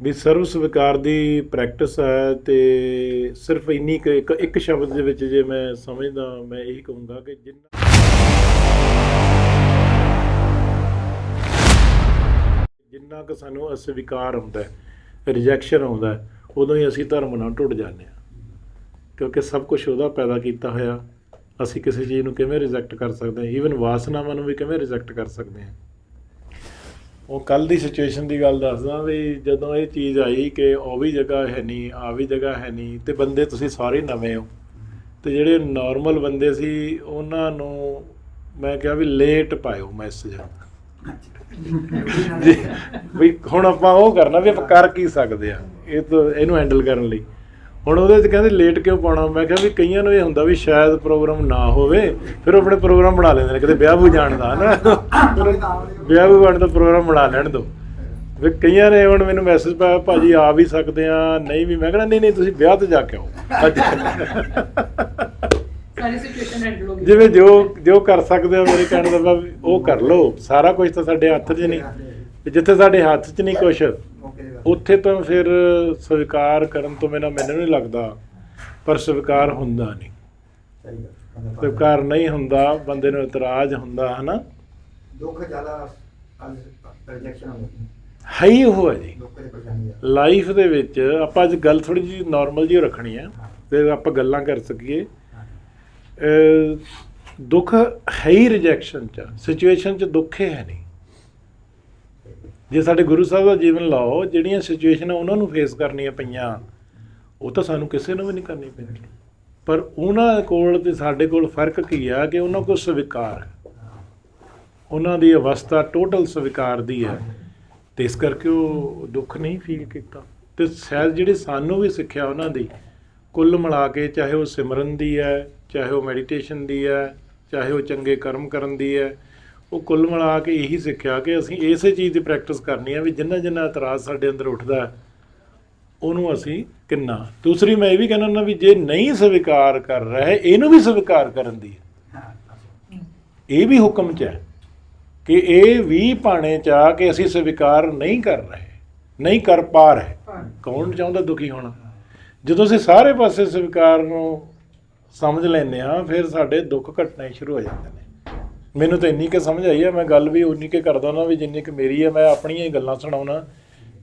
ਵੀ ਸਰਵ ਸਵੀਕਾਰ ਦੀ ਪ੍ਰੈਕਟਿਸ ਹੈ ਤੇ ਸਿਰਫ ਇੰਨੀ ਕੁ ਇੱਕ ਇੱਕ ਸ਼ਬਦ ਦੇ ਵਿੱਚ ਜੇ ਮੈਂ ਸਮਝਦਾ ਮੈਂ ਇਹੀ ਕਹੂੰਗਾ ਕਿ ਜਿੰਨਾ ਜਿੰਨਾ ਕੁ ਸਾਨੂੰ ਅਸਵੀਕਾਰ ਹੁੰਦਾ ਹੈ ਰਿਜੈਕਸ਼ਨ ਆਉਂਦਾ ਹੈ, ਉਦੋਂ ਹੀ ਅਸੀਂ ਧਰਮ ਨਾਲ ਟੁੱਟ ਜਾਂਦੇ ਹਾਂ। ਕਿਉਂਕਿ ਸਭ ਕੁਝ ਉਹਦਾ ਪੈਦਾ ਕੀਤਾ ਹੋਇਆ ਅਸੀਂ ਕਿਸੇ ਚੀਜ਼ ਨੂੰ ਕਿਵੇਂ ਰਿਜੈਕਟ ਕਰ ਸਕਦੇ ਹਾਂ? ਈਵਨ ਵਾਸਨਾਵਾਂ ਨੂੰ ਵੀ ਕਿਵੇਂ ਰਿਜੈਕਟ ਕਰ ਸਕਦੇ ਹਾਂ? ਉਹ ਕੱਲ ਦੀ ਸਿਚੁਏਸ਼ਨ ਦੀ ਗੱਲ ਦੱਸਦਾ ਵੀ ਜਦੋਂ ਇਹ ਚੀਜ਼ ਆਈ ਕਿ ਉਹ ਵੀ ਜਗ੍ਹਾ ਹੈ ਨਹੀਂ ਆ ਵੀ ਜਗ੍ਹਾ ਹੈ ਨਹੀਂ ਤੇ ਬੰਦੇ ਤੁਸੀਂ ਸਾਰੇ ਨਵੇਂ ਹੋ। ਤੇ ਜਿਹੜੇ ਨਾਰਮਲ ਬੰਦੇ ਸੀ ਉਹਨਾਂ ਨੂੰ ਮੈਂ ਕਿਹਾ ਵੀ ਲੇਟ ਪਾਇਓ ਮੈਸੇਜ ਵੀ ਹੁਣ ਆਪਾਂ ਉਹ ਕਰਨਾ ਵੀ ਆਪਾਂ ਕਰ ਕੀ ਸਕਦੇ ਆ। ਇਹ ਤਾਂ ਇਹਨੂੰ ਹੈਂਡਲ ਕਰਨ ਲਈ। ਹੁਣ ਉਹਦੇ 'ਚ ਕਹਿੰਦੇ ਲੇਟ ਕਿਉਂ ਪਾਉਣਾ? ਮੈਂ ਕਿਹਾ ਵੀ ਕਈਆਂ ਨੂੰ ਇਹ ਹੁੰਦਾ ਵੀ ਸ਼ਾਇਦ ਪ੍ਰੋਗਰਾਮ ਨਾ ਹੋਵੇ ਫਿਰ ਉਹ ਆਪਣੇ ਪ੍ਰੋਗਰਾਮ ਬਣਾ ਲੈਂਦੇ ਨੇ ਕਿਤੇ ਵਿਆਹ ਵੀ ਜਾਣ ਦਾ ਫਿਰ ਵਿਆਹ ਵੀ ਜਾਣ ਦਾ ਪ੍ਰੋਗਰਾਮ ਬਣਾ ਲੈਣ ਦੋ। ਵੀ ਕਈਆਂ ਨੇ ਹੁਣ ਮੈਨੂੰ ਮੈਸੇਜ ਪਾਇਆ ਭਾਜੀ ਆ ਵੀ ਸਕਦੇ ਆ ਨਹੀਂ ਵੀ। ਮੈਂ ਕਹਿੰਦਾ ਨਹੀਂ ਨਹੀਂ ਤੁਸੀਂ ਵਿਆਹ ਤੇ ਜਾ ਕੇ ਆਓ। ਸਾਰੀ ਸਿਚੁਏਸ਼ਨ ਹੈਂਡਲ ਹੋ ਗਈ। ਜਿਵੇਂ ਜੋ ਜੋ ਕਰ ਸਕਦੇ ਹੋ ਮੇਰੇ ਕਹਿਣ ਦਾ ਉਹ ਕਰ ਲਓ। ਸਾਰਾ ਕੁਝ ਤਾਂ ਸਾਡੇ ਹੱਥ 'ਚ ਨਹੀਂ। ਤੇ ਜਿੱਥੇ ਸਾਡੇ ਹੱਥ 'ਚ ਨਹੀਂ ਕੁਝ ਉੱਥੇ ਤਾਂ ਫਿਰ ਸਵੀਕਾਰ ਕਰਨ ਤੋਂ ਬਿਨਾਂ ਮੈਨੂੰ ਨਹੀਂ ਲੱਗਦਾ ਪਰ ਸਵੀਕਾਰ ਹੁੰਦਾ ਨਹੀਂ। ਸਵੀਕਾਰ ਨਹੀਂ ਹੁੰਦਾ ਬੰਦੇ ਨੂੰ ਇਤਰਾਜ਼ ਹੁੰਦਾ ਹਨਾ? ਦੁੱਖ ਜ਼ਿਆਦਾ ਰਿਜੈਕਸ਼ਨ ਹੁੰਦੀ ਹੈ ਹੀ ਉਹ ਹੈ ਜੀ। ਲਾਈਫ ਦੇ ਵਿੱਚ ਆਪਾਂ ਅੱਜ ਗੱਲ ਥੋੜੀ ਜਿਹੀ ਨਾਰਮਲ ਜਿਹੀ ਰੱਖਣੀ ਆ ਤੇ ਆਪਾਂ ਗੱਲਾਂ ਕਰ ਸਕੀਏ। ਦੁੱਖ ਹੈ ਹੀ ਰਿਜੈਕਸ਼ਨ ਚ ਸਿਚੁਏਸ਼ਨ ਚ ਦੁੱਖ ਹੀ ਹੈ ਨਹੀਂ। ਜੇ ਸਾਡੇ ਗੁਰੂ ਸਾਹਿਬ ਦਾ ਜੀਵਨ ਲਾਓ, ਜਿਹੜੀਆਂ ਸਿਚੁਏਸ਼ਨਾਂ ਉਹਨਾਂ ਨੂੰ ਫੇਸ ਕਰਨੀਆਂ ਪਈਆਂ, ਉਹ ਤਾਂ ਸਾਨੂੰ ਕਿਸੇ ਨੂੰ ਵੀ ਨਹੀਂ ਕਰਨੀ ਪੈਂਦੀ। ਪਰ ਉਹਨਾਂ ਕੋਲ ਤੇ ਸਾਡੇ ਕੋਲ ਫ਼ਰਕ ਕੀ ਆ ਕਿ ਉਹਨਾਂ ਕੋਲ ਸਵੀਕਾਰ ਉਹਨਾਂ ਦੀ ਅਵਸਥਾ ਟੋਟਲ ਸਵੀਕਾਰ ਦੀ ਹੈ। ਤੇ ਇਸ ਕਰਕੇ ਉਹ ਦੁੱਖ ਨਹੀਂ ਫੀਲ ਕੀਤਾ। ਤੇ ਸ਼ਾਇਦ ਜਿਹੜੀ ਸਾਨੂੰ ਵੀ ਸਿੱਖਿਆ ਉਹਨਾਂ ਦੀ, ਕੁੱਲ ਮਿਲਾ ਕੇ ਚਾਹੇ ਉਹ ਸਿਮਰਨ ਦੀ ਹੈ, ਚਾਹੇ ਉਹ ਮੈਡੀਟੇਸ਼ਨ ਦੀ ਹੈ, ਚਾਹੇ ਉਹ ਚੰਗੇ ਕਰਮ ਕਰਨ ਦੀ ਹੈ ਉਹ ਕੁੱਲ ਮਿਲਾ ਕੇ ਇਹੀ ਸਿੱਖਿਆ ਕਿ ਅਸੀਂ ਇਸੇ ਚੀਜ਼ ਦੀ ਪ੍ਰੈਕਟਿਸ ਕਰਨੀ ਹੈ ਵੀ ਜਿੰਨਾ ਜਿੰਨਾ ਇਤਰਾਜ਼ ਸਾਡੇ ਅੰਦਰ ਉੱਠਦਾ ਉਹਨੂੰ ਅਸੀਂ ਕਿੰਨਾ। ਦੂਸਰੀ ਮੈਂ ਇਹ ਵੀ ਕਹਿੰਦਾ ਹੁੰਦਾ ਵੀ ਜੇ ਨਹੀਂ ਸਵੀਕਾਰ ਕਰ ਰਹੇ, ਇਹਨੂੰ ਵੀ ਸਵੀਕਾਰ ਕਰਨ ਦੀ ਇਹ ਵੀ ਹੁਕਮ ਚ ਹੈ ਕਿ ਇਹ ਵੀ ਪਾਣੇ ਚ ਆ ਕਿ ਅਸੀਂ ਸਵੀਕਾਰ ਨਹੀਂ ਕਰ ਰਹੇ, ਨਹੀਂ ਕਰ ਪਾ ਰਹੇ। ਕੌਣ ਚਾਹੁੰਦਾ ਦੁਖੀ ਹੋਣਾ? ਜਦੋਂ ਅਸੀਂ ਸਾਰੇ ਪਾਸੇ ਸਵੀਕਾਰ ਨੂੰ ਸਮਝ ਲੈਂਦੇ ਹਾਂ, ਫਿਰ ਸਾਡੇ ਦੁੱਖ ਘਟਣੇ ਸ਼ੁਰੂ ਹੋ ਜਾਂਦੇ ਨੇ। ਮੈਨੂੰ ਤਾਂ ਇੰਨੀ ਕਿ ਸਮਝ ਆਈ ਹੈ ਮੈਂ ਗੱਲ ਵੀ ਉਨੀ ਕਿ ਕਰਦਾ ਨਾ ਵੀ ਜਿੰਨੀ ਕਿ ਮੇਰੀ ਹੈ ਮੈਂ ਆਪਣੀਆਂ ਹੀ ਗੱਲਾਂ ਸੁਣਾਉਣਾ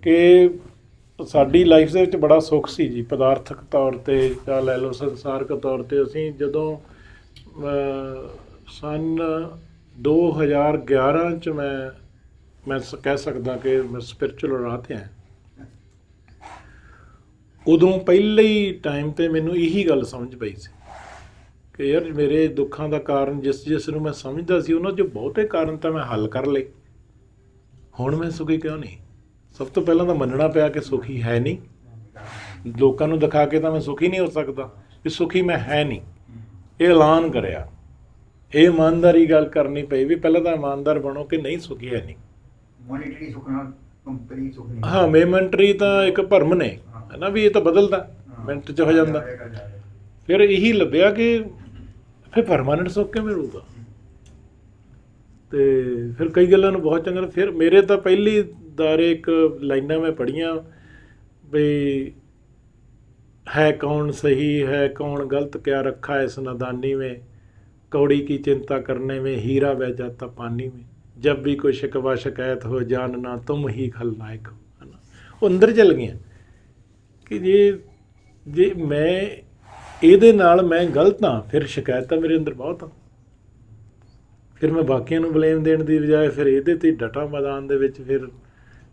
ਕਿ ਸਾਡੀ ਲਾਈਫ ਦੇ ਵਿੱਚ ਬੜਾ ਸੁੱਖ ਸੀ ਜੀ ਪਦਾਰਥਕ ਤੌਰ ਤੇ ਜਾਂ ਲੈ ਲਓ ਸੰਸਾਰਕ ਤੌਰ ਤੇ ਅਸੀਂ ਜਦੋਂ ਅਹ, ਸੰਨ 2011 ਚ ਮੈਂ ਮੈਂ ਕਹਿ ਸਕਦਾ ਕਿ ਮੈਂ ਸਪਿਰਚੁਅਲ ਰਾਹ ਤੇ ਹਾਂ ਉਦੋਂ ਪਹਿਲੇ ਹੀ ਟਾਈਮ ਤੇ ਮੈਨੂੰ ਇਹੀ ਗੱਲ ਸਮਝ ਪਈ ਸੀ। ਯਾਰ ਮੇਰੇ ਦੁੱਖਾਂ ਦਾ ਕਾਰਨ ਜਿਸ ਜਿਸ ਨੂੰ ਮੈਂ ਸਮਝਦਾ ਸੀ ਉਹਨਾਂ 'ਚ ਬਹੁਤੇ ਕਾਰਨ ਤਾਂ ਮੈਂ ਹੱਲ ਕਰ ਲਏ। ਹੁਣ ਮੈਂ ਸੁਖੀ ਕਿਉਂ ਨਹੀਂ? ਸਭ ਤੋਂ ਪਹਿਲਾਂ ਤਾਂ ਮੰਨਣਾ ਪਿਆ ਕਿ ਸੁਖੀ ਹੈ ਨਹੀਂ। ਲੋਕਾਂ ਨੂੰ ਦਿਖਾ ਕੇ ਤਾਂ ਮੈਂ ਸੁਖੀ ਨਹੀਂ ਹੋ ਸਕਦਾ ਕਿ ਸੁਖੀ ਮੈਂ ਹੈ ਨਹੀਂ। ਇਹ ਐਲਾਨ ਕਰਿਆ। ਇਹ ਇਮਾਨਦਾਰੀ ਗੱਲ ਕਰਨੀ ਪਈ ਵੀ ਪਹਿਲਾਂ ਤਾਂ ਇਮਾਨਦਾਰ ਬਣੋ ਕਿ ਨਹੀਂ ਸੁਖੀ ਹੈ ਨਹੀਂ। ਮੋਨਿਟਰੀ ਸੁੱਖ ਨਾਲ ਕੰਪਨੀ ਸੁੱਖ ਨਹੀਂ। ਹਾਂ ਮੇਮੈਂਟਰੀ ਤਾਂ ਇੱਕ ਭਰਮ ਨੇ। ਹੈ। ਨਾ ਵੀ ਇਹ ਤਾਂ ਬਦਲਦਾ ਮਿੰਟ 'ਚ ਹੋ ਜਾਂਦਾ। ਫਿਰ ਇਹੀ ਲੱਭਿਆ ਕਿ ਫਿਰ ਪਰਮਾਨੈਂਟ ਸੁੱਖ ਕਿਵੇਂ ਮਿਲੂਗਾ ਤੇ ਫਿਰ ਕਈ ਗੱਲਾਂ ਨੂੰ ਬਹੁਤ ਚੰਗਾ ਫਿਰ ਮੇਰੇ ਤਾਂ ਪਹਿਲੀ ਦਾਰੇ ਇੱਕ ਲਾਈਨਾਂ ਮੈਂ ਪੜੀਆਂ ਵੀ ਹੈ ਕੌਣ ਸਹੀ ਹੈ ਕੌਣ ਗਲਤ ਕਿਆ ਰੱਖਾ ਇਸ ਨਦਾਨੀ में कौड़ी की चिंता करने में हीरा बह जाता पानी में जब भी कोई शिकवा शिकायत हो जानना तुम ही खलनायक हो है ना ਉਹ ਅੰਦਰ ਚਲ ਗਈਆਂ ਕਿ ਜੇ ਜੇ ਮੈਂ ਇਹਦੇ ਨਾਲ ਮੈਂ ਗਲਤ ਹਾਂ, ਫਿਰ ਸ਼ਿਕਾਇਤਾਂ ਮੇਰੇ ਅੰਦਰ ਬਹੁਤ ਆ। ਫਿਰ ਮੈਂ ਬਾਕੀਆਂ ਨੂੰ ਬਲੇਮ ਦੇਣ ਦੀ ਬਜਾਏ ਫਿਰ ਇਹਦੇ ਤੇ ਡਟਾ ਮੈਦਾਨ ਦੇ ਵਿੱਚ ਫਿਰ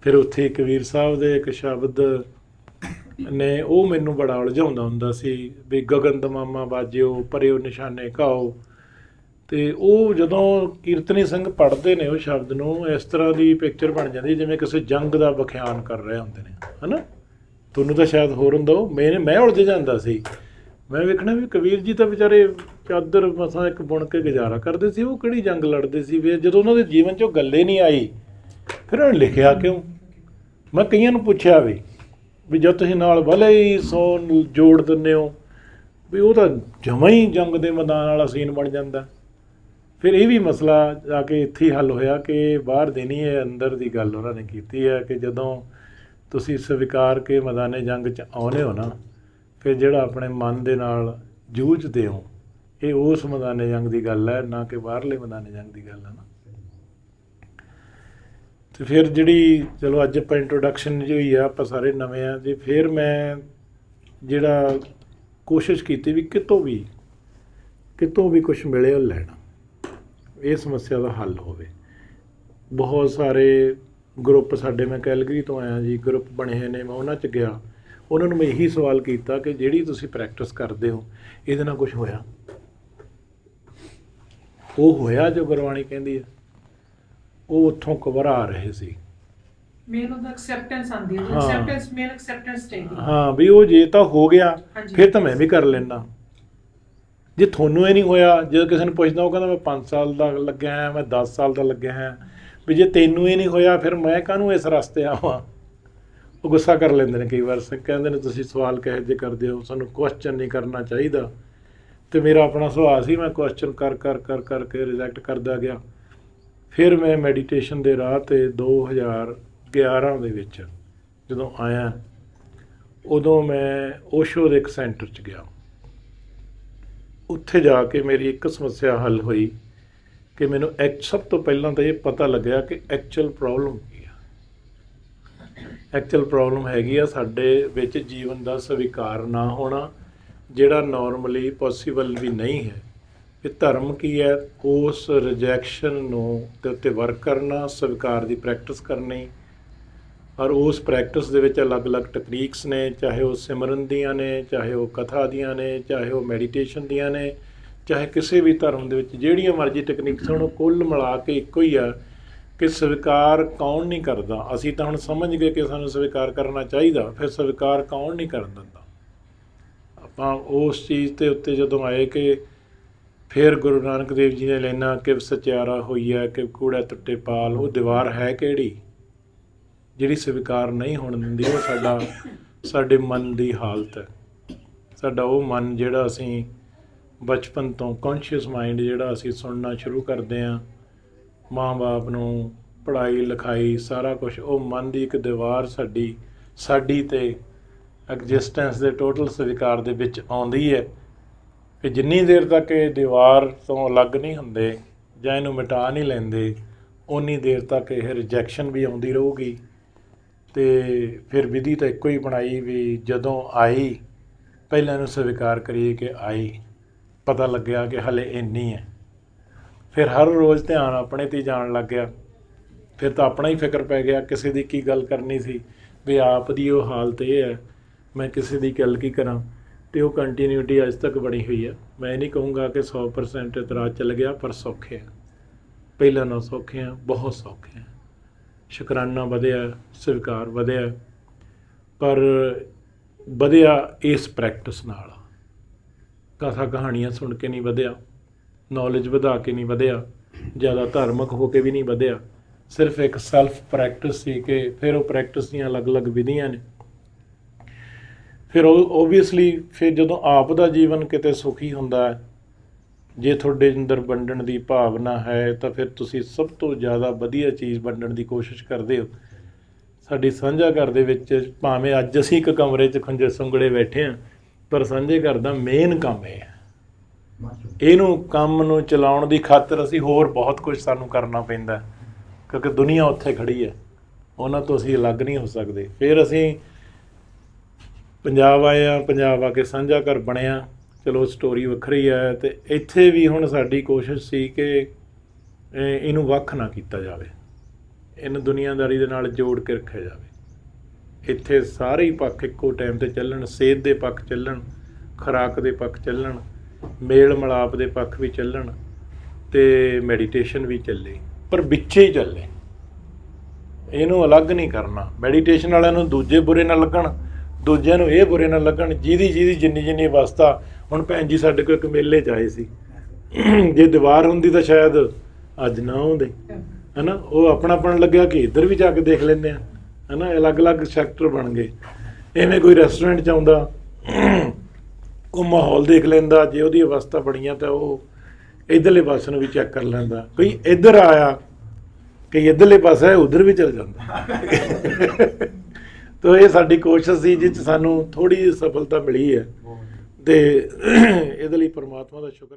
ਫਿਰ ਉੱਥੇ ਕਬੀਰ ਸਾਹਿਬ ਦੇ, ਇੱਕ ਸ਼ਬਦ ਨੇ, ਉਹ ਮੈਨੂੰ ਬੜਾ ਉਲਝਾਉਂਦਾ ਹੁੰਦਾ ਸੀ ਵੀ ਗਗਨ ਦਮਾਮਾ ਬਾਜਿਓ ਪਰਿਓ ਨਿਸ਼ਾਨੇ ਕਾਓ ਤੇ ਉਹ ਜਦੋਂ ਕੀਰਤਨੀ ਸਿੰਘ ਪੜ੍ਹਦੇ ਨੇ ਉਹ ਸ਼ਬਦ ਨੂੰ, ਇਸ ਤਰ੍ਹਾਂ ਦੀ ਪਿਕਚਰ ਬਣ ਜਾਂਦੀ ਜਿਵੇਂ ਕਿਸੇ ਜੰਗ ਦਾ ਵਿਖਿਆਨ ਕਰ ਰਹੇ ਹੁੰਦੇ ਨੇ, ਹਨਾ? ਤੁਹਾਨੂੰ ਤਾਂ ਸ਼ਾਇਦ ਹੋਰ ਹੁੰਦਾ ਉਹ ਮੈਂ ਮੈਂ ਉਲਝ ਜਾਂਦਾ ਸੀ। ਮੈਂ ਵੇਖਣਾ ਵੀ ਕਬੀਰ ਜੀ ਤਾਂ ਵਿਚਾਰੇ ਚਾਦਰ ਮਸਾਂ ਇੱਕ ਬੁਣ ਕੇ ਗੁਜ਼ਾਰਾ ਕਰਦੇ ਸੀ, ਉਹ ਕਿਹੜੀ ਜੰਗ ਲੜਦੇ ਸੀ? ਵੀ ਜਦੋਂ ਉਹਨਾਂ ਦੇ ਜੀਵਨ 'ਚੋਂ ਗੱਲੇ ਨਹੀਂ ਆਈ, ਫਿਰ ਉਹਨਾਂ ਲਿਖਿਆ ਕਿਉਂ? ਮੈਂ ਕਈਆਂ ਨੂੰ ਪੁੱਛਿਆ ਵੀ ਵੀ ਜਦ ਤੁਸੀਂ ਨਾਲ ਭਲੇ ਹੀ ਸੌ ਜੋੜ ਦਿੰਦੇ ਹੋ, ਵੀ ਉਹ ਤਾਂ ਜਮਾਂ ਹੀ ਜੰਗ ਦੇ ਮੈਦਾਨ ਵਾਲਾ ਸੀਨ ਬਣ ਜਾਂਦਾ। ਫਿਰ ਇਹ ਵੀ ਮਸਲਾ ਜਾ ਕੇ ਇੱਥੇ ਹੀ ਹੱਲ ਹੋਇਆ ਕਿ ਬਾਹਰ ਦੇ ਨਹੀਂ ਹੈ, ਅੰਦਰ ਦੀ ਗੱਲ ਉਹਨਾਂ ਨੇ ਕੀਤੀ ਹੈ ਕਿ ਜਦੋਂ ਤੁਸੀਂ ਸਵੀਕਾਰ ਕੇ ਮੈਦਾਨੇ ਜੰਗ 'ਚ ਆਉਨੇ ਹੋ ਨਾ ਫਿਰ ਜਿਹੜਾ ਆਪਣੇ ਮਨ ਦੇ ਨਾਲ ਜੂਝਦੇ ਹੋ, ਇਹ ਉਸ ਮੈਦਾਨੇ ਜੰਗ ਦੀ ਗੱਲ ਹੈ, ਨਾ ਕਿ ਬਾਹਰਲੇ ਮੈਦਾਨੇ ਜੰਗ ਦੀ ਗੱਲ ਹੈ ਨਾ। ਤੇ ਫਿਰ ਜਿਹੜੀ, ਚਲੋ ਅੱਜ ਆਪਾਂ ਇੰਟਰੋਡਕਸ਼ਨ ਜਿਹੀ ਹੋਈ ਆ, ਆਪਾਂ ਸਾਰੇ ਨਵੇਂ ਆ, ਤੇ ਫਿਰ ਮੈਂ ਜਿਹੜਾ ਕੋਸ਼ਿਸ਼ ਕੀਤੀ ਵੀ ਕਿਤੋਂ ਵੀ ਕਿਤੋਂ ਵੀ ਕੁਝ ਮਿਲੇ ਉਹ ਲੈਣਾ, ਇਹ ਸਮੱਸਿਆ ਦਾ ਹੱਲ ਹੋਵੇ। ਬਹੁਤ ਸਾਰੇ ਗਰੁੱਪ ਸਾਡੇ, ਮੈਂ ਕੈਲਗਰੀ ਤੋਂ ਆਇਆ ਜੀ ਗਰੁੱਪ ਬਣੇ ਹੋਏ ਨੇ, ਮੈਂ ਉਹਨਾਂ 'ਚ ਗਿਆ। ਉਹਨਾਂ ਨੂੰ ਮੈਂ ਇਹੀ ਸਵਾਲ ਕੀਤਾ ਕਿ ਜਿਹੜੀ ਤੁਸੀਂ ਪ੍ਰੈਕਟਿਸ ਕਰਦੇ ਹੋ ਇਹਦੇ ਨਾਲ ਕੁਝ ਹੋਇਆ? ਉਹ ਹੋਇਆ ਜੋ ਗੁਰਬਾਣੀ ਕਹਿੰਦੀ ਹੈ? ਉਹ ਉੱਥੋਂ ਘਬਰਾ ਰਹੇ ਸੀ। ਮੇਨ ਉਹਦਾ ਐਕਸੈਪਟੈਂਸ ਆਂਦੀ ਹੈ ਹਾਂ। ਐਕਸੈਪਟੈਂਸ ਮੇਨ ਐਕਸੈਪਟੈਂਸ ਚਾਹੀਦੀ ਹੈ। ਹਾਂ ਵੀ ਉਹ ਜੇ ਤਾਂ ਹੋ ਗਿਆ। ਫਿਰ ਤਾਂ ਮੈਂ ਵੀ ਕਰ ਲੈਣਾ ਜੇ ਤੁਹਾਨੂੰ ਇਹ ਨਹੀਂ ਹੋਇਆ ਜੇ ਕਿਸੇ ਨੂੰ ਪੁੱਛਦਾ ਉਹ ਕਹਿੰਦਾ ਮੈਂ 5 ਸਾਲ ਦਾ ਲੱਗਿਆ ਹਾਂ ਮੈਂ 10 ਸਾਲ ਦਾ ਲੱਗਿਆ ਹਾਂ। ਵੀ ਜੇ ਤੈਨੂੰ ਇਹ ਨਹੀਂ ਹੋਇਆ ਫਿਰ ਮੈਂ ਕਾਹਨੂੰ ਇਸ ਰਸਤੇ ਆਵਾਂ? ਉਹ ਗੁੱਸਾ ਕਰ ਲੈਂਦੇ ਨੇ ਕਈ ਵਾਰ। ਸ- ਕਹਿੰਦੇ ਨੇ, ਤੁਸੀਂ ਸਵਾਲ ਕਹੇ ਜੇ ਕਰਦੇ ਹੋ? ਸਾਨੂੰ ਕੁਐਸਚਨ ਨਹੀਂ ਕਰਨਾ ਚਾਹੀਦਾ। ਤੇ ਮੇਰਾ ਆਪਣਾ ਸੁਭਾਅ ਸੀ, ਮੈਂ ਕੁਐਸਚਨ ਕਰ ਕਰ ਕਰ ਕਰਕੇ ਰਿਜੈਕਟ ਕਰਦਾ ਗਿਆ। ਫਿਰ ਮੈਂ ਮੈਡੀਟੇਸ਼ਨ ਦੇ ਰਾਹ ਤੇ 2011 ਦੇ ਵਿੱਚ ਜਦੋਂ ਆਇਆ, ਉਦੋਂ ਮੈਂ ਓਸ਼ੋ ਦੇ ਇੱਕ ਸੈਂਟਰ 'ਚ ਗਿਆ। ਉੱਥੇ ਜਾ ਕੇ ਮੇਰੀ ਇੱਕ ਸਮੱਸਿਆ ਹੱਲ ਹੋਈ ਕਿ ਮੈਨੂੰ ਐਕ, ਸਭ ਤੋਂ ਪਹਿਲਾਂ ਤਾਂ ਇਹ ਪਤਾ ਲੱਗਿਆ ਕਿ ਐਕਚੁਅਲ ਪ੍ਰੋਬਲਮ ਐਕਚੁਅਲ ਪ੍ਰੋਬਲਮ ਹੈਗੀ ਆ, ਸਾਡੇ ਵਿੱਚ ਜੀਵਨ ਦਾ ਸਵੀਕਾਰ ਨਾ ਹੋਣਾ, ਜਿਹੜਾ ਨਾਰਮਲੀ ਪੋਸੀਬਲ ਵੀ ਨਹੀਂ ਹੈ। ਇਹ ਧਰਮ ਕੀ ਹੈ? ਉਸ ਰਿਜੈਕਸ਼ਨ ਨੂੰ ਦੇ ਉੱਤੇ ਵਰਕ ਕਰਨਾ, ਸਵੀਕਾਰ ਦੀ ਪ੍ਰੈਕਟਿਸ ਕਰਨੀ। ਔਰ ਉਸ ਪ੍ਰੈਕਟਿਸ ਦੇ ਵਿੱਚ ਅਲੱਗ-ਅਲੱਗ ਟੈਕਨੀਕਸ ਨੇ, ਚਾਹੇ ਉਹ ਸਿਮਰਨ ਦੀਆਂ ਨੇ, ਚਾਹੇ ਉਹ ਕਥਾ ਦੀਆਂ ਨੇ, ਚਾਹੇ ਉਹ ਮੈਡੀਟੇਸ਼ਨ ਦੀਆਂ ਨੇ, ਚਾਹੇ ਕਿਸੇ ਵੀ ਧਰਮ ਦੇ ਵਿੱਚ ਜਿਹੜੀਆਂ ਮਰਜ਼ੀ ਟੈਕਨੀਕਸ ਹੋਣ ਉਹ ਕੁੱਲ ਮਿਲਾ ਕੇ ਇੱਕੋ ਹੀ ਆ। ਕਿ ਸਵੀਕਾਰ ਕੌਣ ਨਹੀਂ ਕਰਦਾ। ਅਸੀਂ ਤਾਂ ਹੁਣ ਸਮਝ ਗਏ ਕਿ ਸਾਨੂੰ ਸਵੀਕਾਰ ਕਰਨਾ ਚਾਹੀਦਾ, ਫਿਰ ਸਵੀਕਾਰ ਕੌਣ ਨਹੀਂ ਕਰਨ ਦਿੰਦਾ। ਆਪਾਂ ਉਸ ਚੀਜ਼ ਤੇ ਉੱਤੇ ਜਦੋਂ ਆਏ ਕਿ ਫਿਰ ਗੁਰੂ ਨਾਨਕ ਦੇਵ ਜੀ ਨੇ ਲੈਣਾ ਕਿ ਸਚਿਆਰਾ ਹੋਈ ਹੈ ਕਿ ਕੂੜਾ ਟੁੱਟੇ ਪਾਲ, ਉਹ ਦੀਵਾਰ ਹੈ ਕਿਹੜੀ? ਜਿਹੜੀ ਸਵੀਕਾਰ ਨਹੀਂ ਹੋਣ ਦਿੰਦੀ, ਉਹ ਸਾਡਾ, ਸਾਡੇ ਮਨ ਦੀ ਹਾਲਤ ਹੈ। ਸਾਡਾ ਉਹ ਮਨ ਜਿਹੜਾ ਅਸੀਂ ਬਚਪਨ ਤੋਂ ਕੌਨਸ਼ੀਅਸ ਮਾਈਂਡ ਜਿਹੜਾ ਅਸੀਂ ਸੁਣਨਾ ਸ਼ੁਰੂ ਕਰਦੇ ਮਾਂ-ਬਾਪ ਨੂੰ ਪੜ੍ਹਾਈ, ਲਿਖਾਈ, ਸਾਰਾ ਕੁਝ ਉਹ ਮਨ ਦੀ ਇੱਕ ਦੀਵਾਰ ਸਾਡੀ ਸਾਡੀ ਤੇ ਐਗਜ਼ਿਸਟੈਂਸ ਦੇ ਟੋਟਲ ਸਵੀਕਾਰ ਦੇ ਵਿੱਚ ਆਉਂਦੀ ਹੈ ਕਿ ਜਿੰਨੀ ਦੇਰ ਤੱਕ ਇਹ ਦੀਵਾਰ ਤੋਂ ਅਲੱਗ ਨਹੀਂ ਹੁੰਦੇ ਜਾਂ ਇਹਨੂੰ ਮਿਟਾ ਨਹੀਂ ਲੈਂਦੇ ਉਨੀ ਦੇਰ ਤੱਕ ਇਹ ਰਿਜੈਕਸ਼ਨ ਵੀ ਆਉਂਦੀ ਰਹੂਗੀ। ਤੇ ਫਿਰ ਵਿਧੀ ਤਾਂ ਇੱਕੋ ਹੀ ਬਣਾਈ ਵੀ ਜਦੋਂ ਆਈ, ਪਹਿਲਾਂ ਇਹਨੂੰ ਸਵੀਕਾਰ ਕਰੀਏ ਕਿ ਆਈ। ਪਤਾ ਲੱਗਿਆ ਕਿ ਹਲੇ ਇੰਨੀ ਹੈ ਫਿਰ ਹਰ ਰੋਜ਼ ਧਿਆਨ ਆਪਣੇ ਤੇ ਜਾਣ ਲੱਗ ਗਿਆ। ਫਿਰ ਤਾਂ ਆਪਣਾ ਹੀ ਫਿਕਰ ਪੈ ਗਿਆ, ਕਿਸੇ ਦੀ ਕੀ ਗੱਲ ਕਰਨੀ ਸੀ? ਵੀ ਆਪ ਦੀ ਉਹ ਹਾਲਤ ਇਹ ਹੈ, ਮੈਂ ਕਿਸੇ ਦੀ ਗੱਲ ਕੀ ਕਰਾਂ? ਤੇ ਉਹ ਕੰਟੀਨਿਊਟੀ ਅੱਜ ਤੱਕ ਬਣੀ ਹੋਈ ਹੈ। ਮੈਂ ਇਹ ਨਹੀਂ ਕਹੂੰਗਾ ਕਿ 100% ਇਤਰਾਜ਼ ਚੱਲ ਗਿਆ, ਪਰ ਸੌਖੇ ਆ। ਪਹਿਲਾਂ ਨਾਲੋਂ ਸੌਖੇ ਆ, ਬਹੁਤ ਸੌਖੇ ਆ। ਸ਼ੁਕਰਾਨਾ ਵਧਿਆ, ਸਵੀਕਾਰ ਵਧਿਆ, ਪਰ ਵਧਿਆ ਇਸ ਪ੍ਰੈਕਟਿਸ ਨਾਲ। ਕਥਾ ਕਹਾਣੀਆਂ ਸੁਣ ਕੇ ਨਹੀਂ ਵਧਿਆ। ਨੌਲੇਜ ਵਧਾ ਕੇ ਨਹੀਂ ਵਧਿਆ, ਜ਼ਿਆਦਾ ਧਾਰਮਿਕ ਹੋ ਕੇ ਵੀ ਨਹੀਂ ਵਧਿਆ। ਸਿਰਫ ਇੱਕ ਸੈਲਫ ਪ੍ਰੈਕਟਿਸ ਸੀ ਕਿ ਫਿਰ ਉਹ ਪ੍ਰੈਕਟਿਸ ਦੀਆਂ ਅਲੱਗ-ਅਲੱਗ ਵਿਧੀਆਂ ਨੇ। ਫਿਰ ਉਹ ਓਬਵੀਅਸਲੀ ਫਿਰ ਜਦੋਂ ਆਪ ਦਾ ਜੀਵਨ ਕਿਤੇ ਸੁਖੀ ਹੁੰਦਾ ਹੈ, ਜੇ ਤੁਹਾਡੇ ਅੰਦਰ ਵੰਡਣ ਦੀ ਭਾਵਨਾ ਹੈ, ਤਾਂ ਫਿਰ ਤੁਸੀਂ ਸਭ ਤੋਂ ਜ਼ਿਆਦਾ ਵਧੀਆ ਚੀਜ਼ ਵੰਡਣ ਦੀ ਕੋਸ਼ਿਸ਼ ਕਰਦੇ ਹੋ। ਸਾਡੀ ਸਾਂਝਾ ਘਰ ਦੇ ਵਿੱਚ ਭਾਵੇਂ ਅੱਜ ਅਸੀਂ ਇੱਕ ਕਮਰੇ 'ਚ ਖੰਜਰ ਸੁੰਗੜੇ ਬੈਠੇ ਹਾਂ, ਪਰ ਸਾਂਝੇ ਘਰ ਦਾ ਮੇਨ ਕੰਮ ਇਹ ਹੈ। ਇਹਨੂੰ ਕੰਮ ਨੂੰ ਚਲਾਉਣ ਦੀ ਖਾਤਰ ਅਸੀਂ ਹੋਰ ਬਹੁਤ ਕੁਝ ਸਾਨੂੰ ਕਰਨਾ ਪੈਂਦਾ ਕਿਉਂਕਿ ਦੁਨੀਆ ਉੱਥੇ ਖੜੀ ਹੈ। ਉਹਨਾਂ ਤੋਂ ਅਸੀਂ ਅਲੱਗ ਨਹੀਂ ਹੋ ਸਕਦੇ। ਫਿਰ ਅਸੀਂ ਪੰਜਾਬ ਆਏ ਆ ਪੰਜਾਬ ਆ ਕੇ ਸਾਂਝਾ ਘਰ ਬਣਿਆ। ਚਲੋ ਸਟੋਰੀ ਵੱਖਰੀ ਹੈ ਤੇ ਇੱਥੇ ਵੀ ਹੁਣ ਸਾਡੀ ਕੋਸ਼ਿਸ਼ ਸੀ ਕਿ ਇਹਨੂੰ ਵੱਖ ਨਾ ਕੀਤਾ ਜਾਵੇ। ਇਹਨੂੰ ਦੁਨੀਆਦਾਰੀ ਦੇ ਨਾਲ ਜੋੜ ਕੇ ਰੱਖਿਆ ਜਾਵੇ। ਇੱਥੇ ਸਾਰੇ ਹੀ ਪੱਖ ਇੱਕੋ ਟਾਈਮ ਤੇ ਚੱਲਣ ਸਿਹਤ ਦੇ ਪੱਖ ਚੱਲਣ, ਖੁਰਾਕ ਦੇ ਪੱਖ ਚੱਲਣ ਮੇਲ ਮਲਾਪ ਦੇ ਪੱਖ ਵੀ ਚੱਲਣ ਤੇ ਮੈਡੀਟੇਸ਼ਨ ਵੀ ਚੱਲੇ, ਪਰ ਵਿੱਚੇ ਹੀ ਚੱਲੇ। ਇਹਨੂੰ ਅਲੱਗ ਨਹੀਂ ਕਰਨਾ। ਮੈਡੀਟੇਸ਼ਨ ਵਾਲਿਆਂ ਨੂੰ ਦੂਜੇ ਬੁਰੇ ਨਾ ਲੱਗਣ, ਦੂਜਿਆਂ ਨੂੰ ਇਹ ਬੁਰੇ ਨਾ ਲੱਗਣ, ਜਿਹਦੀ ਜਿਹਦੀ ਜਿੰਨੀ ਜਿੰਨੀ ਅਵਸਥਾ। ਹੁਣ ਭੈਣ ਜੀ ਸਾਡੇ ਕੋਲ ਇੱਕ ਮੇਲੇ 'ਚ ਆਏ ਸੀ। ਜੇ ਦੀਵਾਰ ਹੁੰਦੀ ਤਾਂ ਸ਼ਾਇਦ ਅੱਜ ਨਾ ਆਉਂਦੇ। ਹਨਾ? ਉਹ ਆਪਣਾਪਣ ਲੱਗਿਆ ਕਿ ਇੱਧਰ ਵੀ ਜਾ ਕੇ ਦੇਖ ਲੈਂਦੇ ਆ। ਹਨਾ? ਅਲੱਗ-ਅਲੱਗ ਸੈਕਟਰ ਬਣ ਗਏ। ਐਵੇਂ ਕੋਈ ਰੈਸਟੋਰੈਂਟ ਚ ਆਉਂਦਾ। ਉਹ ਮਾਹੌਲ ਦੇਖ ਲੈਂਦਾ, ਜੇ ਉਹਦੀ ਅਵਸਥਾ ਬਣੀਆਂ ਤਾਂ ਉਹ ਇਧਰਲੇ ਪਾਸੇ ਨੂੰ ਵੀ ਚੈੱਕ ਕਰ ਲੈਂਦਾ। ਕੋਈ ਇੱਧਰ ਆਇਆ, ਕਈ ਇਧਰਲੇ ਪਾਸੇ ਹੈ ਉਧਰ ਵੀ ਚਲ ਜਾਂਦਾ। ਤਾਂ ਇਹ ਸਾਡੀ ਕੋਸ਼ਿਸ਼ ਸੀ, ਜਿਸ 'ਚ ਸਾਨੂੰ ਥੋੜੀ ਜਿਹੀ ਸਫਲਤਾ ਮਿਲੀ ਹੈ। ਬਹੁਤ ਤੇ ਇਹਦੇ ਲਈ ਪਰਮਾਤਮਾ ਦਾ ਸ਼ੁਕਰ